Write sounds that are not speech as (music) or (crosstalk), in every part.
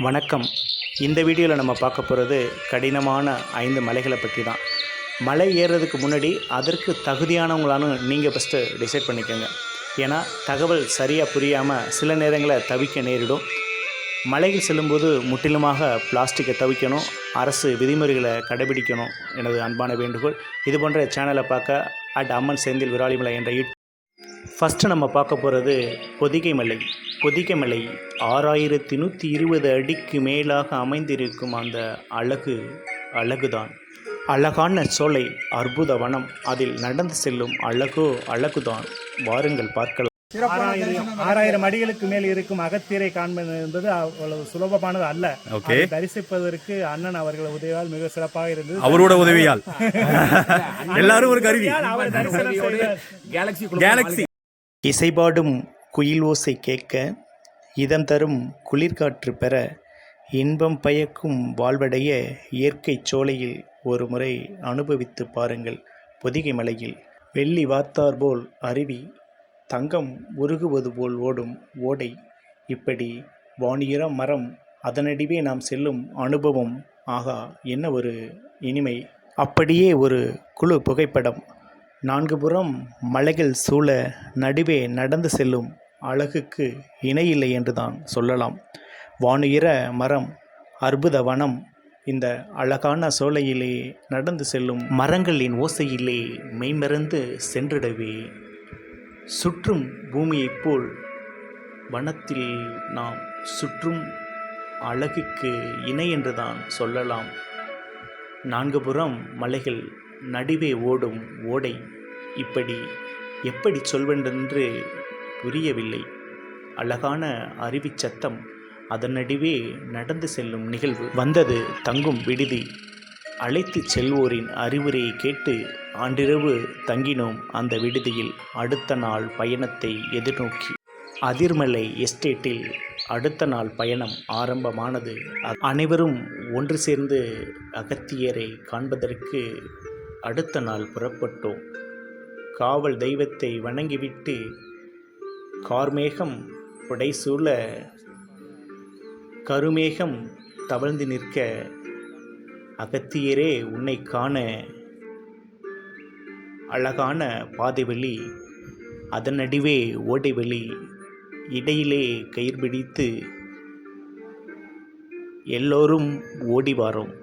வணக்கம். இந்த வீடியோவில் நம்ம பார்க்க போகிறது கடினமான ஐந்து மலைகளை பற்றி தான் மலை ஏறுறதுக்கு முன்னாடி அதற்கு தகுதியானவங்களானு நீங்கள் ஃபஸ்ட்டு டிசைட் பண்ணிக்கோங்க. ஏன்னா தகவல் சரியாக புரியாமல் சில நேரங்களில் தவிக்க நேரிடும். மலையில் செல்லும்போது முற்றிலுமாக பிளாஸ்டிக்கை தவிக்கணும் அரசு விதிமுறைகளை கடைபிடிக்கணும் எனது அன்பான வேண்டுகோள். இது போன்ற சேனலை பார்க்க அட் அம்மன் செந்தில் விராலிமலை என்ற ஃபஸ்ட்டு நம்ம பார்க்க போகிறது பொதிகை மலை. பொதிகை மலை ஆறாயிரத்தி நூற்றி இருபது அடிக்கு மேலாக அமைந்திருக்கும் அந்த அழகு அழகுதான். அழகான சோலை அற்புத வனம் அதில் நடந்து செல்லும் அழகோ அழகுதான். வாருங்கள் பார்க்கலாம். ஆறாயிரம் ஆறாயிரம் அடிகளுக்கு மேல் இருக்கும் அகத்தீரை காண்பது என்பது அவ்வளவு சுலபமானது அல்ல. தரிசிப்பதற்கு அண்ணன் அவர்கள் உதவியால் மிக சிறப்பாக இருந்தது. அவரோட உதவியால். (laughs) எல்லாரும் ஒரு கருவி. கேலக்ஸி இசைபாடும் குயில் ஓசை கேட்க இதம் தரும் குளிர்காற்று பெற இன்பம் பயக்கும் வாழ்வடைய இயற்கை சோலையில் ஒரு முறை அனுபவித்து பாருங்கள். பொதிகை மலையில் வெள்ளி வார்த்தார் போல் அருவி தங்கம் உருகுவது போல் ஓடும் ஓடை. இப்படி வானியர மரம் அதனடிவே நாம் செல்லும் அனுபவம். ஆகா என்ன ஒரு இனிமை. அப்படியே ஒரு குழு புகைப்படம். நான்கு புறம் மலைகள் சூழ நடுவே நடந்து செல்லும் அழகுக்கு இணையில்லை என்று தான் சொல்லலாம். வானுயர மரம் அற்புத வனம் இந்த அழகான சோலையிலே நடந்து செல்லும் மரங்களின் ஓசையிலே மெய்மறந்து சென்றிடவே. சுற்றும் பூமியைப் போல் வனத்தில் நாம் சுற்றும் அழகுக்கு இணை என்றுதான் சொல்லலாம். நான்கு புறம் மலைகள் நடுவே ஓடும் ஓடை இப்படி எப்படி சொல்வென்றென்று புரியவில்லை. அழகான அருவி சத்தம் அதன் நடுவே நடந்து செல்லும் நிகழ்வு. வந்தது தங்கும் விடுதி. அழைத்துச் செல்வோரின் அறிவுரையை கேட்டு ஆண்டிரவு தங்கினோம் அந்த விடுதியில். அடுத்த நாள் பயணத்தை எதிர்நோக்கி. அதிர்மலை எஸ்டேட்டில் அடுத்த நாள் பயணம் ஆரம்பமானது. அனைவரும் ஒன்று சேர்ந்து அகத்தியரை காண்பதற்கு அடுத்த நாள் புறப்பட்டோம். காவல் தெய்வத்தை வணங்கிவிட்டு கார்மேகம் உடைசூழ கருமேகம் தவழ்ந்து நிற்க அகத்தியரே உன்னை காண அழகான பாதைவெளி அதனடிவே ஓடைவெளி இடையிலே கயிர் பிடித்து எல்லோரும் ஓடிவாரோம்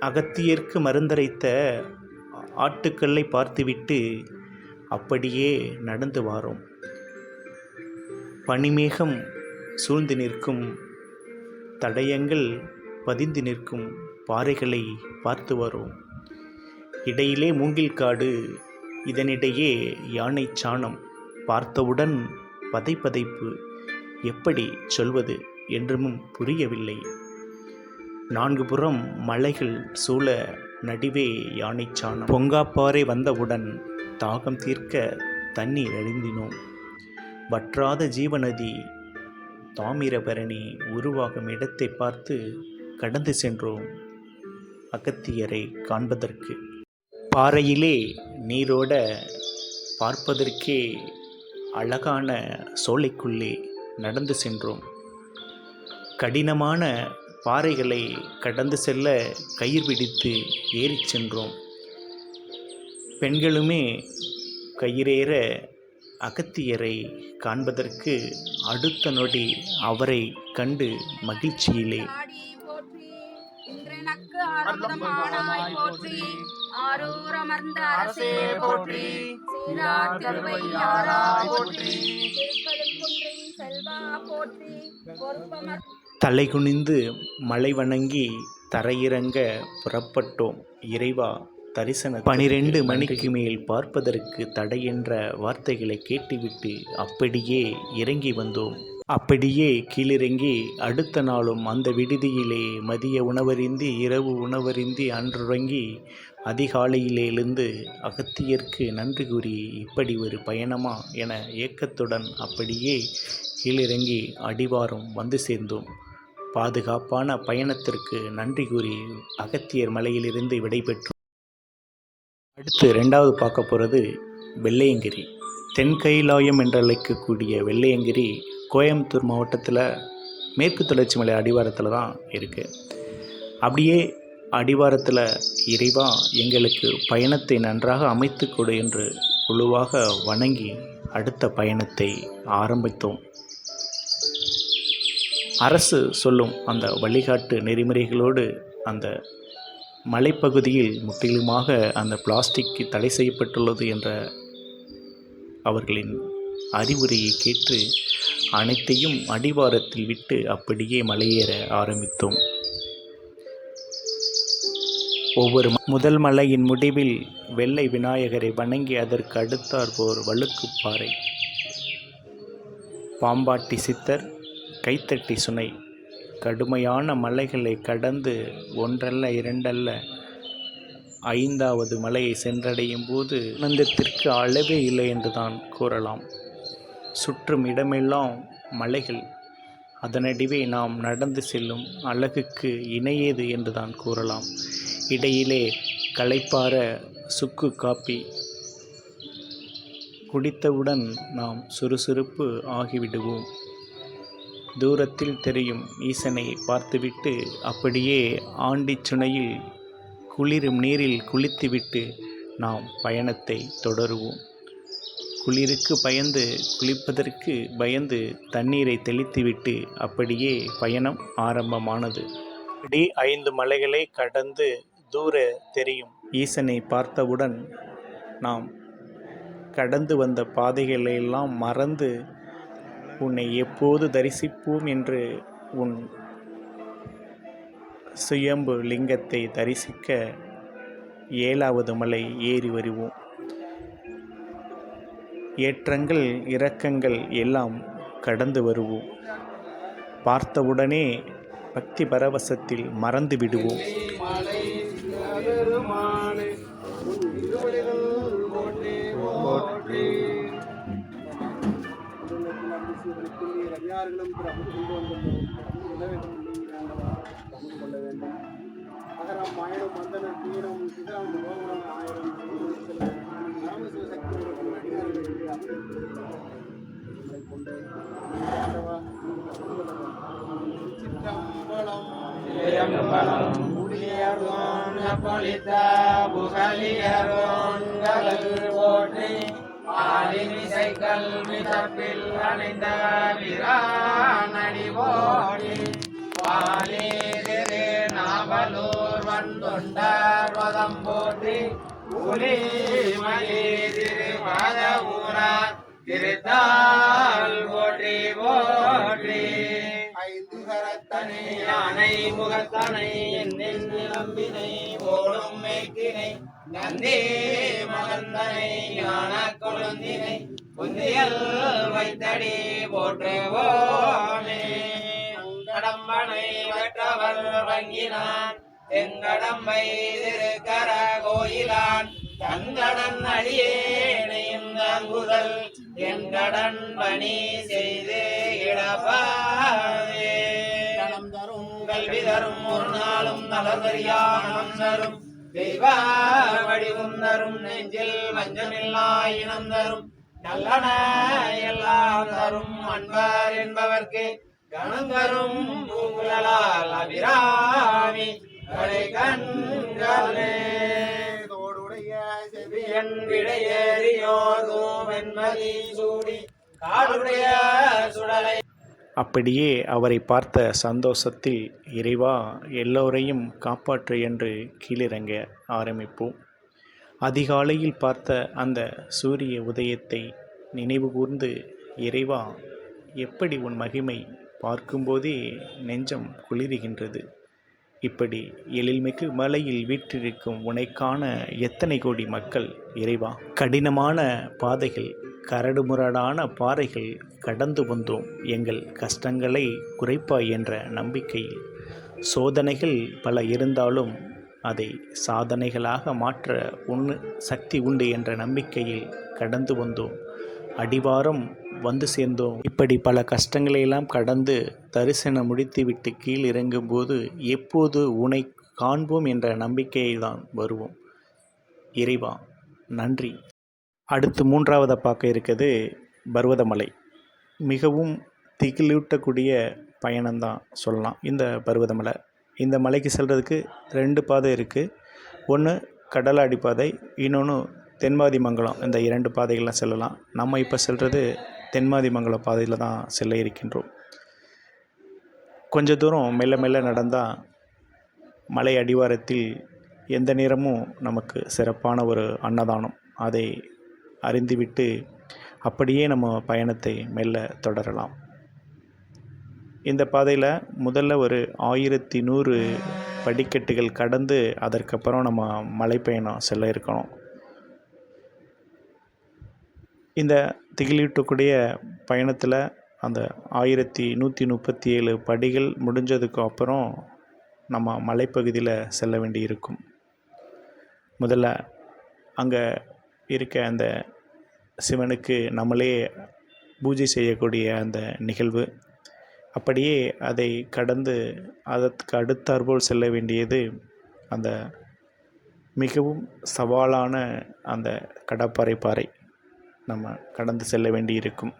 அகத்தியர்க்கு மருந்தரைத்த ஆட்டுக்கல்லை பார்த்துவிட்டு அப்படியே நடந்து வாரோம். பனிமேகம் சூழ்ந்து நிற்கும் தடயங்கள் பதிந்து நிற்கும் பாறைகளை பார்த்து வரோம். இடையிலே மூங்கில் காடு இதனிடையே யானை சாணம். பார்த்தவுடன் பதைப்பதைப்பு எப்படி சொல்வது என்றும் புரியவில்லை. நான்கு புறம் மலைகள் சூழ நடுவே யானை சாணம். பொங்காப்பாறை வந்தவுடன் தாகம் தீர்க்க தண்ணீர் அழிந்தினோம் வற்றாத ஜீவநதி தாமிரபரணி உருவாகும் இடத்தை பார்த்து கடந்து சென்றோம் அகத்தியரை காண்பதற்கு. பாறையிலே நீரோட பார்ப்பதற்கே அழகான சோலைக்குள்ளே நடந்து சென்றோம். கடினமான பாறைகளை கடந்து செல்ல கயிறு பிடித்து ஏறிச் சென்றோம். பெண்களுமே கயிறேற அகத்தியரை காண்பதற்கு அடுத்த நொடி அவரை கண்டு மகிழ்ச்சியிலே. ஆடி அரசே போற்றி தலை குனிந்து மலை வணங்கி தரையிறங்க புறப்பட்டோம். இறைவா தரிசன பனிரெண்டு மணிக்கு மேல் பார்ப்பதற்கு தடை என்ற வார்த்தைகளை கேட்டுவிட்டு அப்படியே இறங்கி வந்தோம். அப்படியே கீழிறங்கி அடுத்த நாளும் அந்த விடுதியிலே மதிய உணவருந்தி இரவு உணவருந்தி அன்றுறங்கி அதிகாலையிலே எழுந்து அகத்தியர்க்கு நன்றி கூறி இப்படி ஒரு பயணமா என ஏக்கத்துடன் அப்படியே கீழிறங்கி அடிவாரம் வந்து சேர்ந்தோம். பாதுகாப்பான பயணத்திற்கு நன்றி கூறி அகத்தியர் மலையிலிருந்து விடைபெற்றோம். அடுத்து ரெண்டாவது பார்க்க போகிறது வெள்ளையங்கிரி. தென் கைலாயம் என்று அழைக்கக்கூடிய வெள்ளையங்கிரி கோயம்புத்தூர் மாவட்டத்தில் மேற்கு தொடர்ச்சி மலை அடிவாரத்தில் தான் இருக்குது அப்படியே அடிவாரத்தில் இறைவா எங்களுக்கு பயணத்தை நன்றாக அமைத்து கொடு என்று குழுவாக வணங்கி அடுத்த பயணத்தை ஆரம்பித்தோம். அரசு சொல்லும் அந்த வழிகாட்டு நெறிமுறைகளோடு அந்த மலைப்பகுதியில் முற்றிலுமாக அந்த பிளாஸ்டிக் தடை செய்யப்பட்டுள்ளது என்ற அவர்களின் அறிவுரையை கேட்டு அனைத்தையும் அடிவாரத்தில் விட்டு அப்படியே மலையேற ஆரம்பித்தோம். ஒவ்வொரு முதல் மலையின் முடிவில் வெள்ளை விநாயகரை வணங்கி அதற்கு அடுத்தார் போர் வழுக்குப்பாறை பாம்பாட்டி சித்தர் கைத்தட்டி சுனை. கடுமையான மலைகளை கடந்து ஒன்றல்ல இரண்டல்ல ஐந்தாவது மலையை சென்றடையும் போது ஆனந்தத்திற்கு அளவே இல்லை என்று தான் கூறலாம். சுற்றும் இடமெல்லாம் மலைகள். அதனடிவே நாம் நடந்து செல்லும் அழகுக்கு இணையேது என்று தான் கூறலாம். இடையிலே களைப்பார சுக்கு காப்பி குடித்தவுடன் நாம் சுறுசுறுப்பு ஆகிவிடுவோம். தூரத்தில் தெரியும் ஈசனை பார்த்துவிட்டு அப்படியே ஆண்டிச் சுனையில் குளிரும் நீரில் குளித்துவிட்டு நாம் பயணத்தை தொடருவோம். குளிருக்கு பயந்து குளிப்பதற்கு பயந்து தண்ணீரை தெளித்துவிட்டு அப்படியே பயணம் ஆரம்பமானது. அப்படி ஐந்து மலைகளை கடந்து தூர தெரியும் ஈசனை பார்த்தவுடன் நாம் கடந்து வந்த பாதைகளை எல்லாம் மறந்து உன்னை எப்போது தரிசிப்போம் என்று உன் சுயம்பு லிங்கத்தை தரிசிக்க ஏழாவது மலை ஏறி வருவோம். ஏற்றங்கள் இரக்கங்கள் எல்லாம் கடந்து வருவோம். பார்த்தவுடனே பக்தி பரவசத்தில் மறந்து விடுவோம். அடியார்களும் பிற அமுது கொண்டு வந்து கொள்ள வேண்டும். அகரம் மயனும் மந்தன தீரம் சிதறம் கோபுரம் ஆயிரம் ராமசிவ சக்தி கொண்டு சிற்றம்பலம் பொழித்த போற்றி ஆலிமிசை கல்வி தப்பில் அணைந்த விரானடி போடி பாலேதிரு நாவலூர் வந்துண்டார் வதம் போற்றி. புலி மலேதிரு மத ஊரார் திருத்தால் போற்றி போற்றி. ஐந்து கரத்தனை யானை முகத்தனை என்னின் நம்பினை ஓடும் மேக்கினை நந்தே மகந்தனை ஞான கொழுந்தினை புந்தியல் வைத்தடி போற்றுவோமே கடம்பனை வற்றவர் வங்கினான் தெங்கடம்பை திருக்கர கோயிலான். தங்கடன் அடியேனையும் தங்குதல் என் கடன் பணி செய்து இடப்பாவே கணம் தரும் கல்வி தரும் ஒரு நாளும் நலதறியானம் தரும் தெய்வ வடிவும் தரும் நெஞ்சில் வஞ்சமில்லா இனம் தரும். நல்லன எல்லாம் தரும் அன்பர் என்பவர்க்கு. கணம் தரும் பூங்குழலால் அபிராமி. கடை கண்களே. தோடுடைய செவியன் விடையேறியோதும் வெண்மதி சூடி. காடுடைய சுடலை அப்படியே அவரை பார்த்த சந்தோஷத்தில் இறைவா எல்லோரையும் காப்பாற்று என்று கீழிறங்க ஆரம்பிப்போம். அதிகாலையில் பார்த்த அந்த சூரிய உதயத்தை நினைவுகூர்ந்து இறைவா எப்படி உன் மகிமை பார்க்கும்போதே நெஞ்சம் குளிர்கின்றது? இப்படி எழில்மிகு மலையில் வீற்றிருக்கும் உனைக்கான எத்தனை கோடி மக்கள் இறைவா? கடினமான பாதைகள் கரடுமுரடான பாறைகள் கடந்து வந்தோம். எங்கள் கஷ்டங்களை குறைப்பாய் என்ற நம்பிக்கையில். சோதனைகள் பல இருந்தாலும் அதை சாதனைகளாக மாற்ற உண்ணு சக்தி உண்டு என்ற நம்பிக்கையில் கடந்து வந்தோம். அடிவாரம் வந்து சேர்ந்தோம். இப்படி பல கஷ்டங்களையெல்லாம் கடந்து தரிசனம் முடித்துவிட்டு கீழ் இறங்கும்போது எப்போது உனை காண்போம் என்ற நம்பிக்கையில் தான் வருவோம். இறைவா நன்றி. அடுத்து மூன்றாவதாக பார்க்க இருக்கிறது பருவதமலை. மிகவும் திகிலூட்டக்கூடிய பயணம்தான் சொல்லலாம் இந்த பருவதமலை. இந்த மலைக்கு செல்கிறதுக்கு ரெண்டு பாதை இருக்குது ஒன்று கடலாடி பாதை இன்னொன்று தென்மாதி மங்கலம் இந்த இரண்டு பாதைகள்லாம் செல்லலாம். நம்ம இப்போ செல்கிறது தென்மாதி மங்கலம் பாதையில் தான் செல்ல இருக்கின்றோம். கொஞ்ச தூரம் மெல்ல மெல்ல நடந்தால் மலை அடிவாரத்தில் எந்த நேரமும் நமக்கு சிறப்பான ஒரு அன்னதானம். அதை அறிந்துவிட்டு அப்படியே நம்ம பயணத்தை மெல்ல தொடரலாம். இந்த பாதையில் முதல்ல ஒரு ஆயிரத்தி நூறு படிக்கட்டுகள் கடந்து அதற்கப்புறம் நம்ம மலைப்பயணம் செல்ல இருக்கணும். இந்த திகிலூட்டக்கூடிய பயணத்தில் அந்த ஆயிரத்தி நூற்றி முப்பத்தி ஏழு படிகள் முடிஞ்சதுக்கு அப்புறம் நம்ம மலைப்பகுதியில் செல்ல வேண்டி இருக்கும் முதல்ல அங்கே இருக்க அந்த சிவனுக்கு நம்மளே பூஜை செய்யக்கூடிய அந்த நிகழ்வு. அப்படியே அதை கடந்து அதற்கு அடுத்தாற்போல் செல்ல வேண்டியது அந்த மிகவும் சவாலான அந்த கடப்பாறை பாறை. நம்ம கடந்து செல்ல வேண்டியிருக்கும்.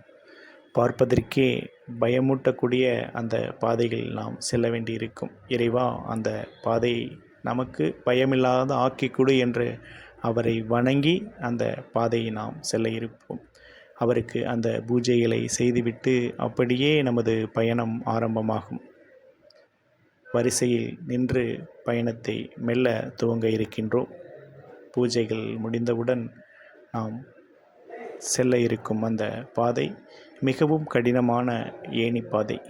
பார்ப்பதற்கே பயமூட்டக்கூடிய அந்த பாதைகள் நாம் செல்ல வேண்டியிருக்கும். இறைவா அந்த பாதையை நமக்கு பயமில்லாத ஆக்கி என்று அவரை வணங்கி அந்த பாதையை நாம் செல்ல இருப்போம். அவருக்கு அந்த பூஜைகளை செய்துவிட்டு அப்படியே நமது பயணம் ஆரம்பமாகும். வரிசையில் நின்று பயணத்தை மெல்ல துவங்க இருக்கின்றோம். பூஜைகள் முடிந்தவுடன் நாம் செல்ல இருக்கும் அந்த பாதை மிகவும் கடினமான ஏணி பாதை.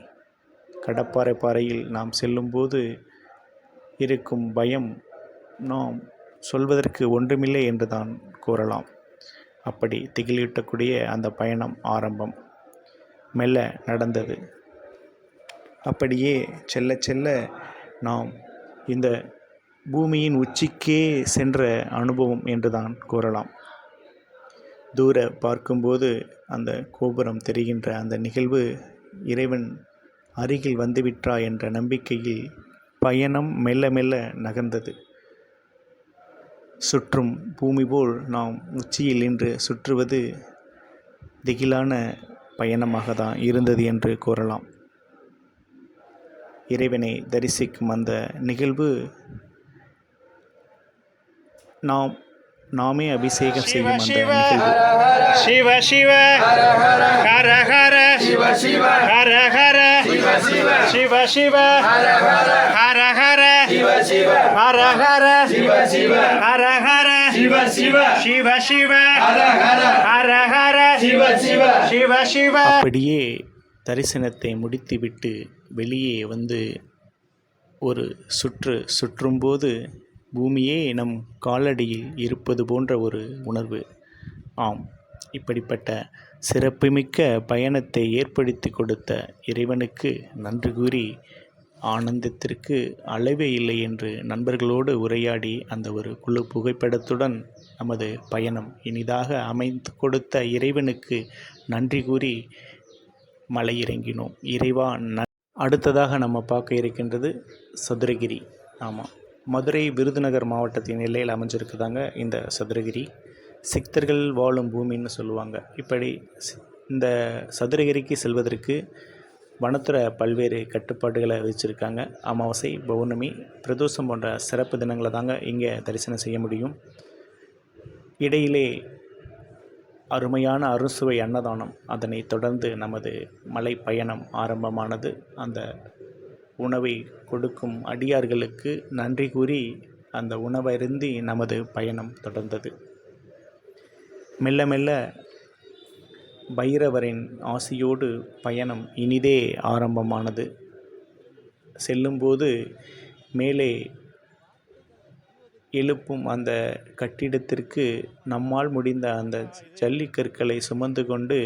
கடப்பாறை பாறையில் நாம் செல்லும்போது இருக்கும் பயம் நாம் சொல்வதற்கு ஒன்றுமில்லை என்று தான் கூறலாம். அப்படி திகிலூட்டக்கூடிய அந்த பயணம் ஆரம்பம். மெல்ல நடந்தது. அப்படியே செல்ல செல்ல நாம் இந்த பூமியின் உச்சிக்கே சென்ற அனுபவம் என்றுதான் கூறலாம். தூர பார்க்கும்போது அந்த கோபுரம் தெரிகின்ற அந்த நிகழ்வு இறைவன் அருகில் வந்துவிட்டா என்ற நம்பிக்கையில் பயணம் மெல்ல மெல்ல நகர்ந்தது. சுற்றும் பூமி போல் நாம் உச்சியில் நின்று சுற்றுவது திகிலான பயணமாக தான் இருந்தது என்று கூறலாம். இறைவனை தரிசிக்கும் அந்த நிகழ்வு நாம் நாமே அபிஷேகம் செய்யும் அந்த நிகழ்வு. சிவ சிவ ஹர ஹர சிவ சிவ ஹர ஹர சிவ சிவ. சிவ சிவ. ஹர ஹர. சிவ சிவ. ஹர ஹர. சிவ சிவ. ஹர ஹர. சிவ சிவ. சிவ சிவ. ஹர ஹர. ஹர ஹர. சிவ சிவ. சிவ சிவ. அப்படியே தரிசனத்தை முடித்துவிட்டு வெளியே வந்து ஒரு சுற்று சுற்றும்போது பூமியே நம் காலடியில் இருப்பது போன்ற ஒரு உணர்வு. ஆம். இப்படிப்பட்ட சிறப்புமிக்க பயணத்தை ஏற்படுத்தி கொடுத்த இறைவனுக்கு நன்றி கூறி ஆனந்தத்திற்கு அளவே இல்லை என்று நண்பர்களோடு உரையாடி அந்த ஒரு குழு புகைப்படத்துடன் நமது பயணம் இனிதாக அமைத்து கொடுத்த இறைவனுக்கு நன்றி கூறி மலை இறங்கினோம் இறைவா ந அடுத்ததாக நம்ம பார்க்க இருக்கின்றது சதுரகிரி. ஆமாம் மதுரை விருதுநகர் மாவட்டத்தின் எல்லையில் அமைஞ்சிருக்குதாங்க இந்த சதுரகிரி. சித்தர்கள் வாழும் பூமின்னு சொல்லுவாங்க. இப்படி இந்த சதுரகிரிக்கு செல்வதற்கு வனத்துறை பல்வேறு கட்டுப்பாடுகளை வச்சுருக்காங்க. அமாவாசை பௌர்ணமி பிரதோஷம் போன்ற சிறப்பு தினங்களை தாங்க இங்கே தரிசனம் செய்ய முடியும். இடையிலே அருமையான அறுசுவை அன்னதானம். அதனை தொடர்ந்து நமது மலை பயணம் ஆரம்பமானது. அந்த உணவை கொடுக்கும் அடியார்களுக்கு நன்றி கூறி அந்த உணவருந்தி நமது பயணம் தொடர்ந்தது. மெல்ல மெல்ல பைரவரின் ஆசியோடு பயணம் இனிதே ஆரம்பமானது. செல்லும்போது மேலே எழுப்பும் அந்த கட்டிடத்திற்கு நம்மால் முடிந்த அந்த ஜல்லிக்கற்களை சுமந்து கொண்டு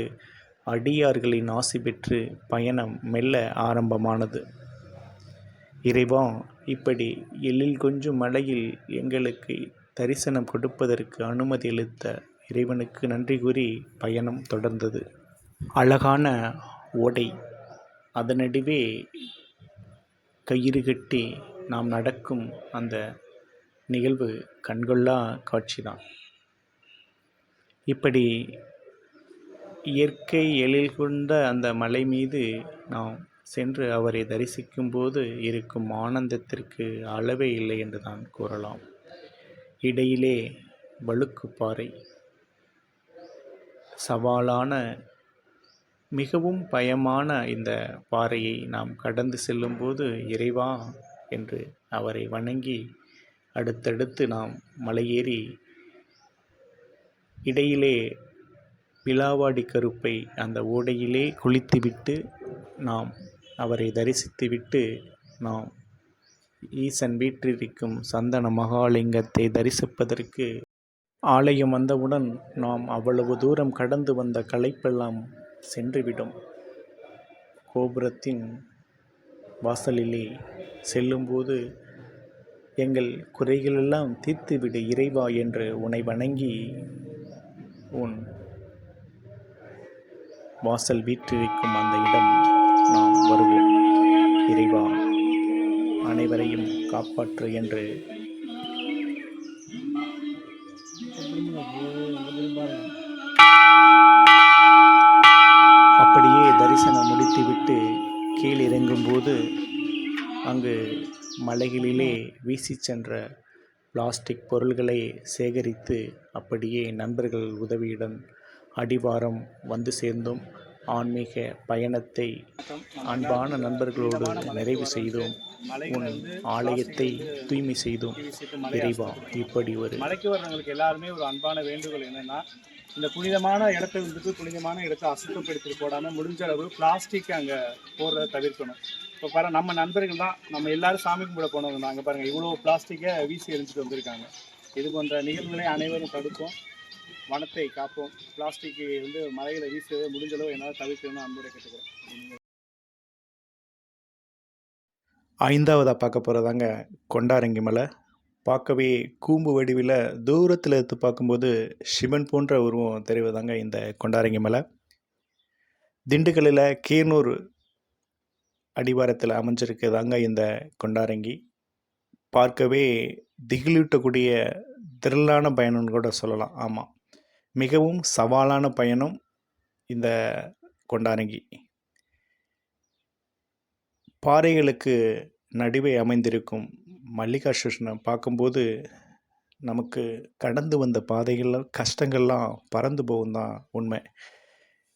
அடியார்களின் ஆசி பெற்று பயணம் மெல்ல ஆரம்பமானது. இறைவா இப்படி எழில் கொஞ்சம் மலையில் எங்களுக்கு தரிசனம் கொடுப்பதற்கு அனுமதி அளித்த இறைவனுக்கு நன்றி கூறி பயணம் தொடர்ந்தது. அழகான ஓடை. அதனடுவே கயிறு கட்டி நாம் நடக்கும் அந்த நிகழ்வு கண்கொள்ளா காட்சி தான் இப்படி இயற்கை எழில் கொண்ட அந்த மலை மீது நாம் சென்று அவரை தரிசிக்கும்போது இருக்கும் ஆனந்தத்திற்கு அளவே இல்லை என்று தான் கூறலாம். இடையிலே வழுக்கு பாறை சவாலான மிகவும் பயமான இந்த பாறையை நாம் கடந்து செல்லும்போது இறைவா என்று அவரை வணங்கி அடுத்தடுத்து நாம் மலையேறி இடையிலே விலாவாடி கருப்பை அந்த ஓடையிலே குளித்துவிட்டு நாம் அவரை தரிசித்துவிட்டு நாம் ஈசன் வீற்றிருக்கும் சந்தன மகாலிங்கத்தை தரிசிப்பதற்கு ஆலயம் வந்தவுடன் நாம் அவ்வளவு தூரம் கடந்து வந்த களைப்பெல்லாம் சென்றுவிடும். கோபுரத்தின் வாசலிலே செல்லும்போது எங்கள் குறைகளெல்லாம் தீர்த்துவிடு இறைவா என்று உன்னை வணங்கி உன் வாசல் வீற்றிருக்கும் அந்த இடம் நாம் வருவோம். இறைவா அனைவரையும் காப்பாற்று என்று தரிசனம் முடித்துவிட்டு கீழிறங்கும்போது அங்கு மலைகளிலே வீசி சென்ற பிளாஸ்டிக் பொருள்களை சேகரித்து அப்படியே நண்பர்கள் உதவியுடன் அடிவாரம் வந்து சேர்ந்தோம். ஆன்மீக பயணத்தை அன்பான நண்பர்களோடு நிறைவு செய்தோம். உன் ஆலயத்தை தூய்மை செய்தோம். இறைவா இப்படி ஒரு மலைக்கு வர்றவங்களுக்கு எல்லாருமே ஒரு அன்பான வேண்டுகோள் என்னன்னா இந்த புனிதமான இடத்த வந்துட்டு புனிதமான இடத்த அசுத்தப்படுத்தி போடாமல் முடிஞ்ச அளவு பிளாஸ்டிக் அங்கே போடுறத தவிர்க்கணும். இப்போ பாரு நம்ம நண்பர்கள் தான் நம்ம எல்லாரும் சாமி கும்பிட போனவங்க தான். அங்கே பாருங்க இவ்வளோ பிளாஸ்டிக்கை வீசி எரிஞ்சிட்டு வந்திருக்காங்க. இது போன்ற நிகழ்வுகளை அனைவரும் தடுப்போம். வனத்தை காப்போம். பிளாஸ்டிக் வந்து மலைகளை வீசுவதை முடிஞ்ச அளவு என்னால் தவிர்க்கணும்னு அன்போட கேட்டுக்கிறேன். ஐந்தாவதாக பார்க்க போகிறதாங்க கொண்டாரங்கி மலை. பார்க்கவே கூம்பு வடிவில் தூரத்தில் எடுத்து பார்க்கும்போது சிவன் போன்ற உருவம் தெரிவதாங்க இந்த கொண்டாரங்கி மலை. திண்டுக்கல்லில் கீர்னூர் அடிவாரத்தில் அமைஞ்சிருக்குதாங்க இந்த கொண்டாரங்கி. பார்க்கவே திகிலூட்டக்கூடிய திரளான பயணம்னு கூட சொல்லலாம். ஆமாம் மிகவும் சவாலான பயணம் இந்த கொண்டாரங்கி. பாறைகளுக்கு நடுவே அமைந்திருக்கும் மல்லிகார்ஜுனை பார்க்கும்போது நமக்கு கடந்து வந்த பாதைகள்லாம் கஷ்டங்கள்லாம் பறந்து போகும் தான் உண்மை.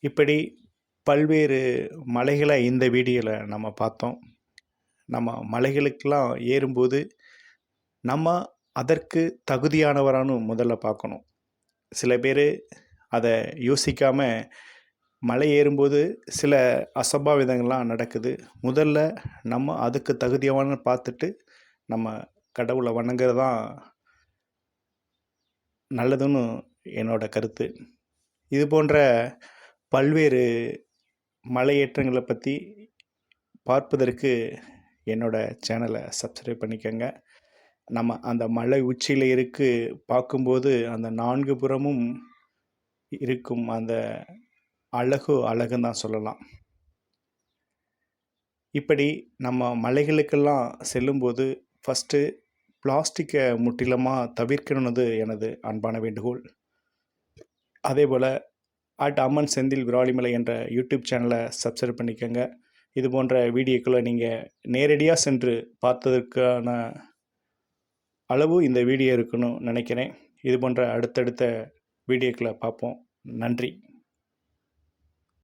இப்படி பல்வேறு மலைகளை இந்த வீடியோவில் நம்ம பார்த்தோம். நம்ம மலைகளுக்கெல்லாம் ஏறும்போது நம்ம அதற்கு தகுதியானவரானு முதல்ல பார்க்கணும். சில பேர் அதை யோசிக்காமல் மலை ஏறும்போது சில அசம்பாவிதங்கள்லாம் நடக்குது. முதல்ல நம்ம அதுக்கு தகுதியான பார்த்துட்டு நம்ம கடவுளை வணங்குறது தான் நல்லதுன்னு என்னோட கருத்து. இது போன்ற பல்வேறு மலையேற்றங்களை பற்றி பார்ப்பதற்கு என்னோட சேனலை சப்ஸ்கிரைப் பண்ணிக்கோங்க. நம்ம அந்த மலை உச்சியில் இருக்கு பார்க்கும்போது அந்த நான்கு புறமும் இருக்கும் அந்த அழகு அழகுன்னு தான் சொல்லலாம். இப்படி நம்ம மலைகளுக்கெல்லாம் செல்லும்போது ஃபஸ்ட்டு பிளாஸ்டிக்கை முற்றிலுமாக தவிர்க்கணுன்னது எனது அன்பான வேண்டுகோள். அதே போல் அட் அம்மன் செந்தில் விராலிமலை என்ற யூடியூப் சேனலை சப்ஸ்கிரைப் பண்ணிக்கோங்க. இது போன்ற வீடியோக்களை நீங்கள் நேரடியாக சென்று பார்த்ததற்கான அளவு இந்த வீடியோ இருக்குன்னு நினைக்கிறேன். இது போன்ற அடுத்தடுத்த வீடியோக்களை பார்ப்போம். நன்றி.